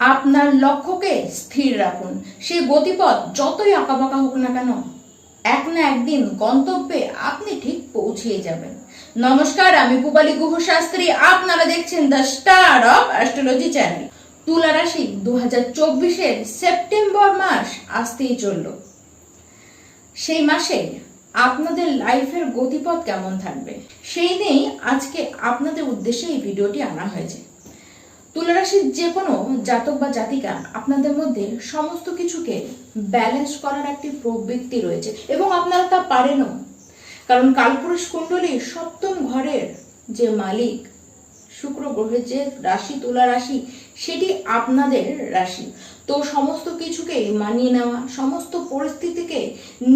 আপনার লক্ষ্যকে স্থির রাখুন। সেই গতিপথ যতই আঁকাবাঁকা হোক না কেন, এক না একদিন গন্তব্যে আপনি ঠিক পৌঁছিয়ে যাবেন। নমস্কার, আমি পুবালি গুহ শাস্ত্রী আপনারা দেখছেন the star of astrology channel. তুলা রাশি দু হাজার চব্বিশের সেপ্টেম্বর মাস আসতেই চলল। সেই মাসে আপনাদের লাইফের গতিপথ কেমন থাকবে? সেই নিয়েই আজকে আপনাদের উদ্দেশ্যে এই ভিডিওটি আনা হয়েছে। তুলারাশির যে কোনো জাতক বা জাতিকা আপনাদের মধ্যে সমস্ত কিছুকে ব্যালেন্স করার একটি প্রবৃত্তি রয়েছে এবং আপনারা তা পারেনও। কারণ কালপুরুষ কুণ্ডলী সপ্তম ঘরের যে মালিক, শুক্র গ্রহের যে রাশি, তুলা রাশি, সেটি আপনাদের রাশি। তো সমস্ত কিছুকে মানিয়ে নেওয়া, সমস্ত পরিস্থিতিকে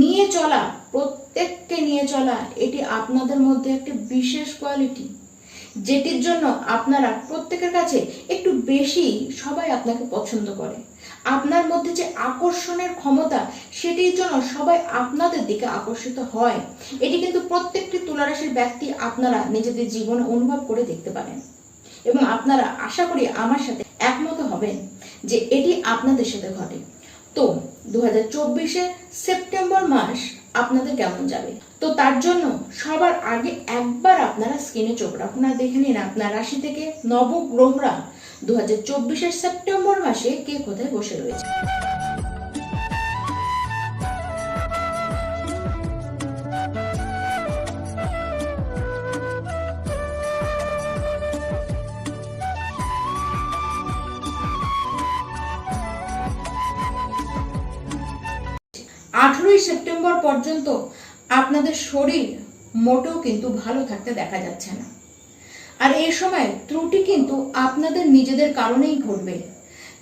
নিয়ে চলা, প্রত্যেককে নিয়ে চলা, এটি আপনাদের মধ্যে একটি বিশেষ কোয়ালিটি যেটির জন্য আপনারা প্রত্যেকের কাছে একটু বেশি সবাই আপনাকে পছন্দ করে। আপনার মধ্যে যে আকর্ষণের ক্ষমতা, সেটির জন্য সবাই আপনাদের দিকে আকর্ষিত হয়। এটি কিন্তু প্রত্যেকটি তুলারাশির ব্যক্তি আপনারা নিজেদের জীবনে অনুভব করে দেখতে পারেন। এবং আপনারা আশা করি আমার সাথে একমত হবেন যে এটি আপনাদের সাথে ঘটে। তো দু হাজার সেপ্টেম্বর মাস আপনাদের কেমন যাবে? তো তার জন্য সবার আগে একবার আপনারা স্ক্রিনে চোখ রাখুন। আর দেখে নিন আপনার রাশি থেকে নবগ্রহরা দু হাজার সেপ্টেম্বর মাসে কে কোথায় বসে রয়েছে। আঠেরোই সেপ্টেম্বর পর্যন্ত আপনাদের শরীর মোটেও কিন্তু ভালো থাকতে দেখা যাচ্ছে না। আর এই সময় ত্রুটি কিন্তু আপনাদের নিজেদের কারণেই ঘটবে।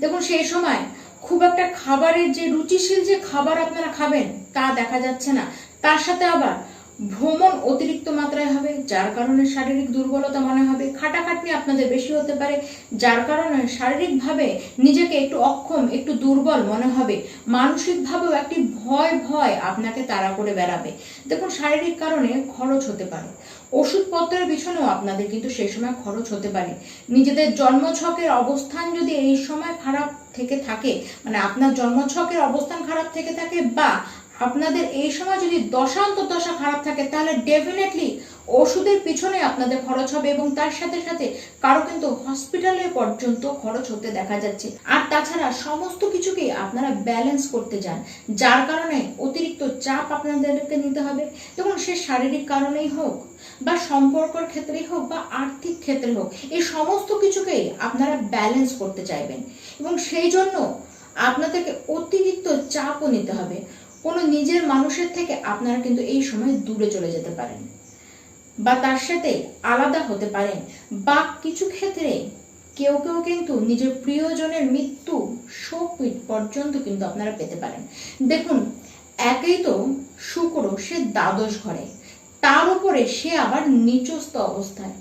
দেখুন, সেই সময় খুব একটা খাবারের যে, রুচিশীল যে খাবার আপনারা খাবেন তা দেখা যাচ্ছে না। তার সাথে আবার ভ্রমণ অতিরিক্ত মাত্রায় হবে, যার কারণে শারীরিক দুর্বলতা মনে হবে, খাটাখাটনি আপনাদের বেশি হতে পারে, যার কারণে শারীরিকভাবে নিজেকে একটু অক্ষম, একটু দুর্বল মনে হবে, মানসিকভাবেও একটি ভয় ভয় আপনাকে তাড়া করে বেড়াবে। দেখুন, শারীরিক কারণে খরচ হতে পারে। ওষুধপত্রের পিছনেও আপনাদের কিন্তু সেই সময় খরচ হতে পারে। নিজেদের জন্মছকের অবস্থান যদি এই সময় খারাপ থেকে থাকে মানে আপনার জন্মছকের অবস্থান খারাপ থেকে থাকে বা আপনাদের এই সময় যদি দশান্ত দশা খারাপ থাকে, তাহলে ডেফিনেটলি ওষুধের পিছনে আপনাদের খরচ হবে এবং তার সাথে সাথে কারও কিন্তু হসপিটালে পর্যন্ত খরচ হতে দেখা যাচ্ছে। আর তাছাড়া সমস্ত কিছুকেই আপনারা ব্যালেন্স করতে যান, যার কারণে অতিরিক্ত চাপ আপনাদেরকে নিতে হবে, এবং সে শারীরিক কারণেই হোক, বা সম্পর্কর ক্ষেত্রেই হোক, বা আর্থিক ক্ষেত্রে হোক, এই সমস্ত কিছুকেই আপনারা ব্যালেন্স করতে চাইবেন। এবং সেই জন্য আপনাদেরকে অতিরিক্ত চাপও নিতে হবে। কোনো নিজের মানুষের থেকে আপনারা কিন্তু এই সময় দূরে চলে যেতে পারেন। বা তার সাথে আলাদা হতে পারেন। বা কিছু ক্ষেত্রে কেউ কেউ কিন্তু নিজের প্রিয়জনের মৃত্যু শোক পর্যন্ত কিন্তু আপনারা পেতে পারেন। দেখুন, একেই তো শুক্র, সে দ্বাদশ ঘরে। তার উপরে সে আবার নিচস্থ অবস্থায়।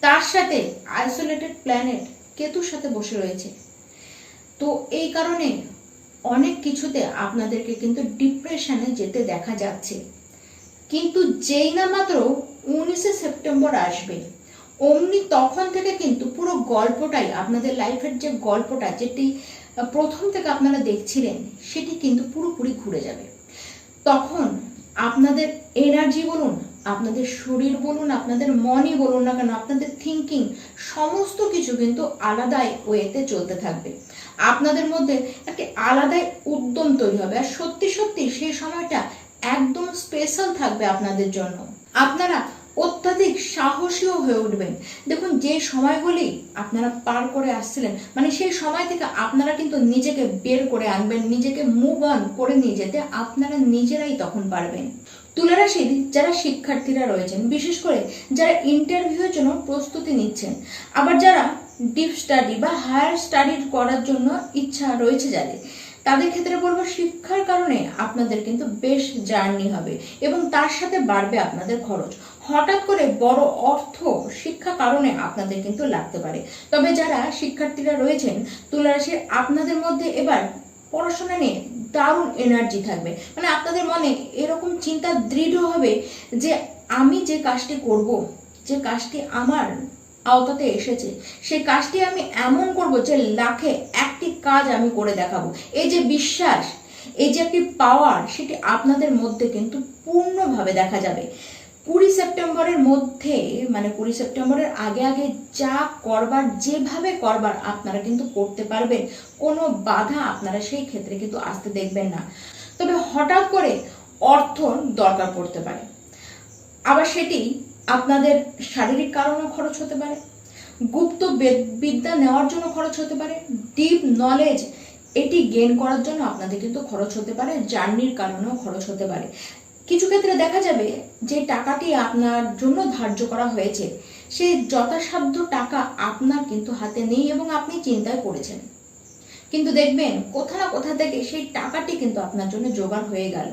তার সাথে আইসোলেটেড প্ল্যানেট কেতুর সাথে বসে রয়েছে। তো এই কারণে অনেক কিছুতে আপনাদেরকে কিন্তু ডিপ্রেশনে যেতে দেখা যাচ্ছে। কিন্তু যেই না মাত্র উনিশে সেপ্টেম্বর আসবে, অমনি তখন থেকে কিন্তু পুরো গল্পটাই, আপনাদের লাইফের যে গল্পটা, যেটি প্রথম থেকে আপনারা দেখছিলেন, সেটি কিন্তু পুরোপুরি ঘুরে যাবে। তখন আপনাদের এনার্জি বলুন আপনাদের শরীর বলুন, আপনাদের মনই বলুন না কেন, আপনাদের থিঙ্কিং সমস্ত কিছু কিন্তু আলাদাই ওয়েতে চলতে থাকবে। আপনাদের মধ্যে একটি আলাদাই উদ্যম তৈরি হবে। আর সত্যি সত্যি সেই সময়টা একদম স্পেশাল থাকবে আপনাদের জন্য। আপনারা অত্যাধিক সাহসীও হয়ে উঠবেন। দেখুন, যে সময়গুলি আপনারা পার করে আসছিলেন মানে সেই সময় থেকে আপনারা কিন্তু নিজেকে বের করে আনবেন, নিজেকে মুভ অন করে নিয়ে যেতে আপনারা নিজেরাই তখন পারবেন। তুলারাশির যারা শিক্ষার্থীরা রয়েছেন, বিশেষ করে যারা ইন্টারভিউয়ের জন্য প্রস্তুতি নিচ্ছেন, আবার যারা ডিপ স্টাডি বা হায়ার স্টাডি করার জন্য ইচ্ছা রয়েছে যাদের, তাদের ক্ষেত্রে বলব শিক্ষার কারণে আপনাদের কিন্তু বেশ জার্নি হবে এবং তার সাথে বাড়বে আপনাদের খরচ। হঠাৎ করে বড় অর্থ শিক্ষা কারণে আপনাদের কিন্তু লাগতে পারে। তবে যারা শিক্ষার্থীরা রয়েছেন তুলারাশির আপনাদের মধ্যে এবার পড়াশোনা নিয়ে দারুণ এনার্জি থাকবে। মানে আপনাদের মনে এরকম চিন্তা দৃঢ় হবে যে আমি যে কাজটি করব, যে কাজটি আমার আওতাতে এসেছে সেই কাজটি আমি এমন করব যে লাখে একটি কাজ আমি করে দেখাবো। এই যে বিশ্বাস, এই যে একটি পাওয়ার সেটি আপনাদের মধ্যে কিন্তু পূর্ণভাবে দেখা যাবে। কুড়ি সেপ্টেম্বরের মধ্যে মানে কুড়ি সেপ্টেম্বরের আগে আগে যা করবার, যেভাবে করবার আপনারা কিন্তু করতে পারবেন, কোনো বাধা আপনারা সেই ক্ষেত্রে কিন্তু আসতে দেখবেন না। তবে হঠাৎ করে অর্থ দরকার পড়তে পারে। আবার সেটি আপনাদের শারীরিক কারণেও খরচ হতে পারে, গুপ্ত বিদ্যা নেওয়ার জন্য খরচ হতে পারে ডিপ নলেজ এটি গেন করার জন্য আপনাদের কিন্তু খরচ হতে পারে জার্নির কারণেও খরচ হতে পারে। কিছু ক্ষেত্রে দেখা যাবে যে টাকাটি আপনার জন্য ধার্য করা হয়েছে সেই যথাসাধ্য টাকা আপনার কিন্তু হাতে নেই এবং আপনি চিন্তায় পড়েছেন। কিন্তু দেখবেন, কোথা না কোথা থেকে সেই টাকাটি কিন্তু আপনার জন্য জোগাড় হয়ে গেল।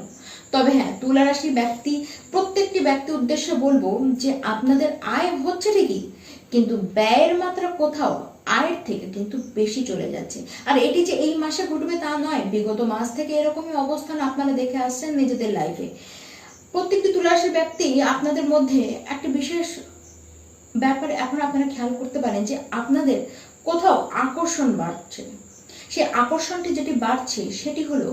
তবে হ্যাঁ তুলা রাশি ব্যক্তি, প্রত্যেকটি ব্যক্তি উদ্দেশ্যে বলব যে আপনাদের আয় হচ্ছে ঠিকই, কিন্তু ব্যয়ের মাত্রা কোথাও আয়ের থেকে কিন্তু বেশি চলে যাচ্ছে। আর এটি যে এই মাসে ঘটবে তা নয়, বিগত মাস থেকে এরকমই অবস্থান আপনারা দেখে আসছেন নিজেদের লাইফে প্রত্যেকটি তুলারাশি ব্যক্তি আপনাদের মধ্যে একটা বিশেষ ব্যাপারে এখন আপনারা খেয়াল করতে পারেন যে আপনাদের কোথাও আকর্ষণ বাড়ছে। সেই আকর্ষণটি যেটি বাড়ছে, সেটি হলো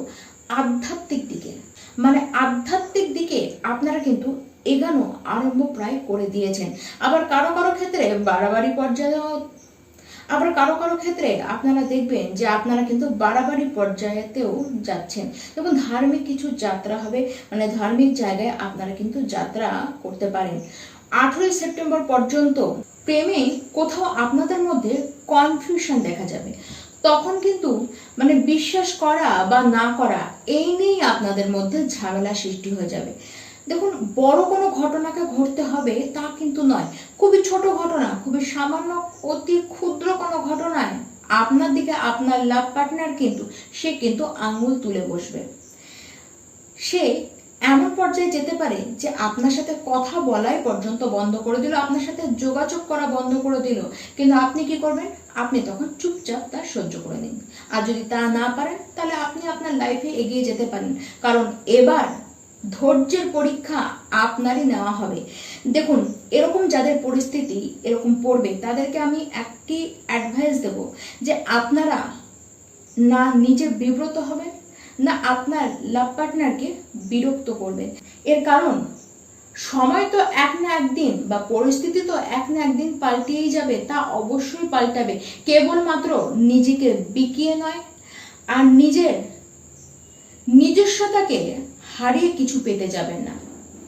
আধ্যাত্মিক দিকে। মানে আধ্যাত্মিক দিকে আপনারা কিন্তু এগানো আরম্ভ প্রায় করে দিয়েছেন। আবার কারও কারও ক্ষেত্রে বাড়াবাড়ি পর্যায়েও আবার কারও কারও ক্ষেত্রে আপনারা দেখবেন যে আপনারা কিন্তু বাড়াবাড়ি পর্যায়েতেও যাচ্ছেন। এবং ধার্মিক কিছু যাত্রা হবে মানে ধার্মিক জায়গায় আপনারা কিন্তু যাত্রা করতে পারেন। আঠেরোই সেপ্টেম্বর পর্যন্ত প্রেমে কোথাও আপনাদের মধ্যে কনফিউশন দেখা যাবে। তখন কিন্তু মানে বিশ্বাস করা বা না করা, এই নিয়েই আপনাদের মধ্যে ঝামেলা সৃষ্টি হয়ে যাবে। দেখুন, বড় কোনো ঘটনাকে ঘটতে হবে তা কিন্তু নয়। খুবই ছোট ঘটনা, খুবই সামান্য, অতি ক্ষুদ্র কোনো ঘটনায় আপনার দিকে আপনার লাভ পার্টনার কিন্তু, সে কিন্তু আঙুল তুলে বসবে। সে এমন পর্যায়ে যেতে পারে যে আপনার সাথে কথা বলাই পর্যন্ত বন্ধ করে দিল, আপনার সাথে যোগাযোগ করা বন্ধ করে দিল। কিন্তু আপনি কি করবেন? আপনি তখন চুপচাপ তা সহ্য করে নিন। আর যদি তা না পারেন, তাহলে আপনি আপনার লাইফে এগিয়ে যেতে পারেন। কারণ এবার ধৈর্যের পরীক্ষা আপনারই নেওয়া হবে। দেখুন, এরকম যাদের পরিস্থিতি এরকম পড়বে, তাদেরকে আমি একটি অ্যাডভাইস দেব যে আপনারা না নিজে বিব্রত হবেন, না আপনার লাভ পার্টনারকে বিরক্ত করবেন। এর কারণ, সময় তো এক না একদিন বা পরিস্থিতি তো এক না একদিন পাল্টিয়েই যাবে, তা অবশ্যই পাল্টাবে। কেবলমাত্র নিজেকে বিকিয়ে নয়, আর নিজের নিজস্বতাকে হারিয়ে কিছু পেতে যাবেন না।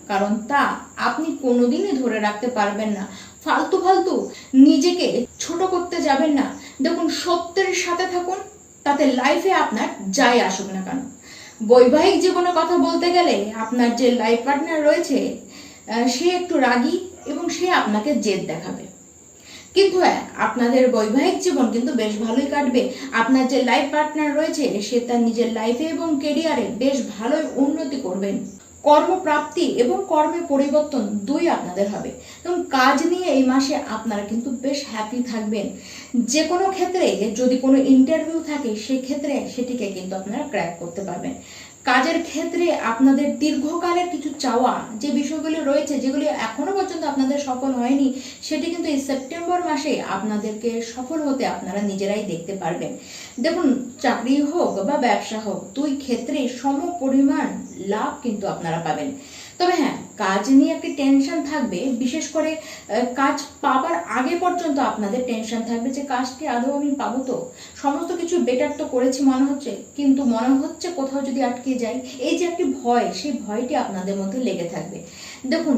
কারণ তা আপনি কোনোদিনই ধরে রাখতে পারবেন না। ফালতু ফালতু নিজেকে ছোট করতে যাবেন না। দেখুন, সত্যের সাথে থাকুন, তাতে লাইফে আপনার যাই আসুক না কেন। বৈবাহিক জীবনে কথা বলতে গেলে আপনার যে লাইফ পার্টনার রয়েছে সে একটু রাগী এবং সে আপনাকে জেদ দেখাবে। কিন্তু হ্যাঁ আপনাদের বৈবাহিক জীবন কিন্তু বেশ ভালোই কাটবে। আপনার যে লাইফ পার্টনার রয়েছে, সে তার নিজের লাইফে এবং কেরিয়ারে বেশ ভালোই উন্নতি করবেন। কর্মপ্রাপ্তি এবং কর্মে পরিবর্তন দুই আপনাদের হবে। এবং কাজ নিয়ে এই মাসে আপনারা কিন্তু বেশ হ্যাপি থাকবেন। যে কোনো ক্ষেত্রে, যদি কোনো ইন্টারভিউ থাকে, সেক্ষেত্রে সেটিকে কিন্তু আপনারা ক্র্যাক করতে পারবেন। কাজের ক্ষেত্রে আপনাদের দীর্ঘকালের কিছু চাওয়া যে বিষয়গুলি রয়েছে, যেগুলি এখনও পর্যন্ত আপনাদের সফল হয়নি, সেটি কিন্তু এই সেপ্টেম্বর মাসে আপনাদেরকে সফল হতে আপনারা নিজেরাই দেখতে পারবেন। দেখুন, চাকরি হোক বা ব্যবসা হোক, দুই ক্ষেত্রে সম পরিমাণ লাভ কিন্তু আপনারা পাবেন। তবে হ্যাঁ কাজ নিয়ে একটি টেনশন থাকবে, বিশেষ করে কাজ পাবার আগে পর্যন্ত আপনাদের টেনশন থাকবে যে কাজটি আদৌ আমি পাবো তো। সমস্ত কিছু বেটার তো করেছি মনে হচ্ছে, কিন্তু মনে হচ্ছে কোথাও যদি আটকে যাই, এই যে একটি ভয়, সেই ভয়টি আপনাদের মধ্যে লেগে থাকবে। দেখুন,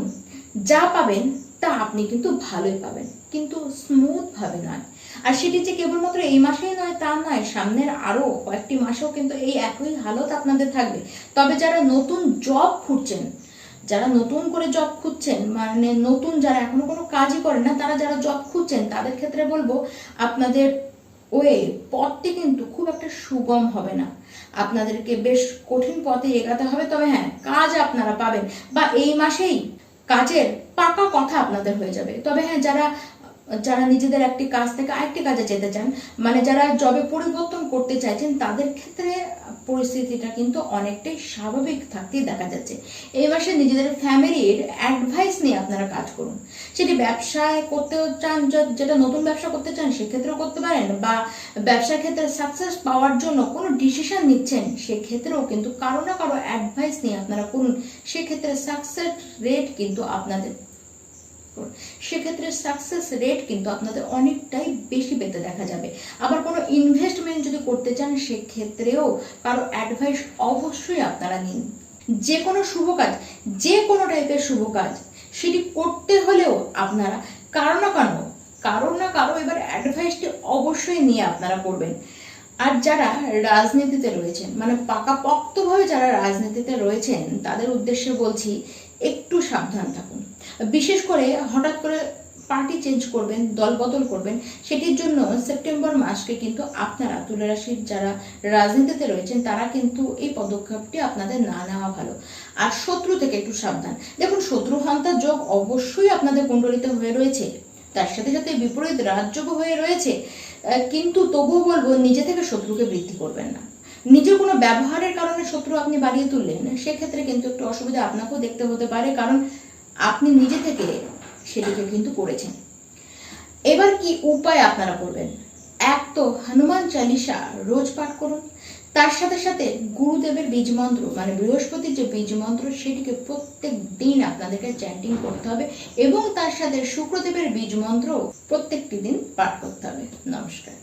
যা পাবেন, তা আপনি কিন্তু ভালোই পাবেন, কিন্তু স্মুথ ভাবে নয়। আর সেটি যে কেবলমাত্র এই মাসেই নয়, তা নয়, সামনের আরও কয়েকটি মাসেও কিন্তু এই একই হালত আপনাদের থাকবে। তবে যারা নতুন জব খুঁজছেন যারা নতুন করে জব খুঁজছেন মানে নতুন যারা এখনও কোনো কাজই করেন না, তারা যারা জব খুঁজছেন, তাদের ক্ষেত্রে বলব আপনাদের ওয়ে, পথটি কিন্তু খুব একটা সুগম হবে না। আপনাদেরকে বেশ কঠিন পথে এগাতে হবে, তবে হ্যাঁ কাজ আপনারা পাবেন। বা এই মাসেই কাজের পাকা কথা আপনাদের হয়ে যাবে। তবে হ্যাঁ যারা যারা নিজেদের একটি কাজ থেকে আরেকটি কাজে যেতে চান মানে যারা জবে পরিবর্তন করতে চাইছেন, তাদের ক্ষেত্রে পরিস্থিতিটা কিন্তু অনেকটাই স্বাভাবিক থাকতেই দেখা যাচ্ছে। এই মাসে নিজেদের ফ্যামিলির অ্যাডভাইস নিয়ে আপনারা কাজ করুন। সেটি ব্যবসায় করতেও চান যেটা নতুন ব্যবসা করতে চান, সেক্ষেত্রেও করতে পারেন, বা ব্যবসার ক্ষেত্রে সাকসেস পাওয়ার জন্য কোনো ডিসিশন নিচ্ছেন, সেক্ষেত্রেও কিন্তু কারও না কারও অ্যাডভাইস নিয়ে আপনারা করুন। সেক্ষেত্রে সাকসেস রেট কিন্তু আপনাদের সেক্ষেত্রে সাকসেস রেট কিন্তু আপনাদের অনেকটাই বেশি পেতে দেখা যাবে। আবার কোনো ইনভেস্টমেন্ট যদি করতে চান, সেক্ষেত্রেও কারও অ্যাডভাইস অবশ্যই আপনারা নিন। যে কোনো শুভ কাজ যে কোনো টাইপের শুভ কাজ, সেটি করতে হলেও আপনারা কারও না কারও কারও না কারও এবার অ্যাডভাইসটি অবশ্যই নিয়ে আপনারা করবেন। আর যারা রাজনীতিতে রয়েছেন মানে পাকাপোক্তভাবে যারা রাজনীতিতে রয়েছেন, তাদের উদ্দেশ্যে বলছি, একটু সাবধান থাকুন। বিশেষ করে হঠাৎ করে পার্টি চেঞ্জ করবেন দল বদল করবেন, সেটির জন্য সেপ্টেম্বর মাসকে কিন্তু আপনারা তুলা রাশির যারা রাজনীতিতে রয়েছেন, তারা কিন্তু এই পদক্ষেপটি আপনাদের না নেওয়া ভালো। আর শত্রু থেকে একটু সাবধান। দেখুন, শত্রু হন্তার যোগ অবশ্যই আপনাদের কুণ্ডলিতে হয়ে রয়েছে। তার সাথে সাথে বিপরীত রাজযোগ হয়ে রয়েছে। কিন্তু তবুও বলব, নিজে থেকে শত্রুকে বৃদ্ধি করবেন না। নিজের কোনো ব্যবহারের কারণে শত্রু আপনি বাড়িয়ে তুললেন, সেক্ষেত্রে কিন্তু একটু অসুবিধা আপনাকেও দেখতে হতে পারে। কারণ আপনি নিজে থেকে সেটিকে কিন্তু করেছেন। এবার কি উপায় আপনারা করবেন? এক তো হনুমান চালিসা রোজ পাঠ করুন। তার সাথে সাথে গুরুদেবের বীজ মন্ত্র মানে বৃহস্পতির যে বীজ মন্ত্র সেটিকে প্রত্যেক দিন আপনাদেরকে চ্যান্টিং করতে হবে এবং তার সাথে শুক্রদেবের বীজ মন্ত্র প্রত্যেকটি দিন পাঠ করতে হবে। নমস্কার।